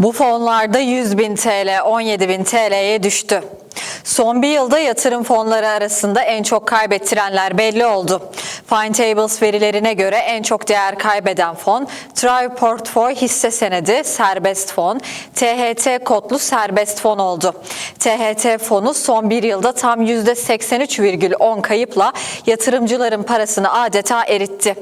Bu fonlarda 100 bin TL 17 bin TL'ye düştü. Son bir yılda yatırım fonları arasında en çok kaybettirenler belli oldu. Finetables verilerine göre en çok değer kaybeden fon Tribe Portföy hisse senedi serbest fon, THT kodlu serbest fon oldu. THT fonu son bir yılda tam %83,10 kayıpla yatırımcıların parasını adeta eritti.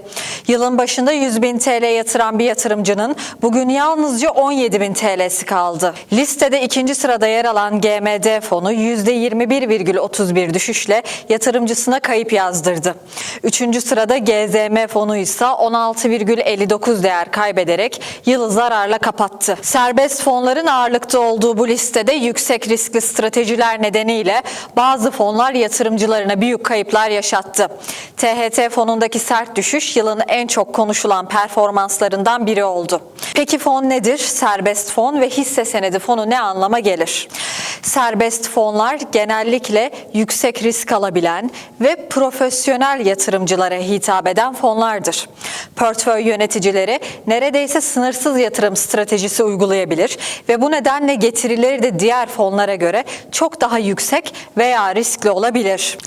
Yılın başında 100 bin TL yatıran bir yatırımcının bugün yalnızca 17 bin TL'si kaldı. Listede ikinci sırada yer alan GMD fonu %21,31 düşüşle yatırımcısına kayıp yazdırdı. Üçüncü sırada GZM fonu ise 16,59 değer kaybederek yılı zararla kapattı. Serbest fonların ağırlıkta olduğu bu listede yüksek riskli stratejiler nedeniyle bazı fonlar yatırımcılarına büyük kayıplar yaşattı. THT fonundaki sert düşüş yılın en çok konuşulan performanslarından biri oldu. Peki fon nedir? Serbest fon ve hisse senedi fonu ne anlama gelir? Serbest fonlar genellikle yüksek risk alabilen ve profesyonel yatırımcılara hitap eden fonlardır. Portföy yöneticileri neredeyse sınırsız yatırım stratejisi uygulayabilir ve bu nedenle getirileri de diğer fonlara göre çok daha yüksek veya riskli olabilir.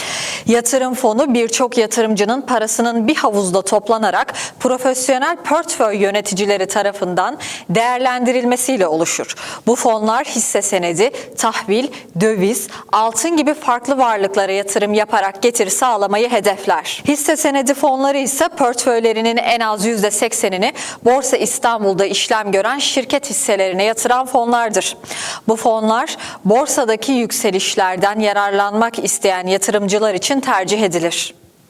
Yatırım fonu birçok yatırımcının parasının bir havuzda toplanarak profesyonel portföy yöneticileri tarafından değerlendirilmesiyle oluşur. Bu fonlar hisse senedi, tahvil, döviz, altın gibi farklı varlıklara yatırım yaparak getiri sağlamayı hedefler. Hisse senedi fonları ise portföylerinin en az %80'ini Borsa İstanbul'da işlem gören şirket hisselerine yatıran fonlardır. Bu fonlar borsadaki yükselişlerden yararlanmak isteyen yatırımcılar için tercih edilir.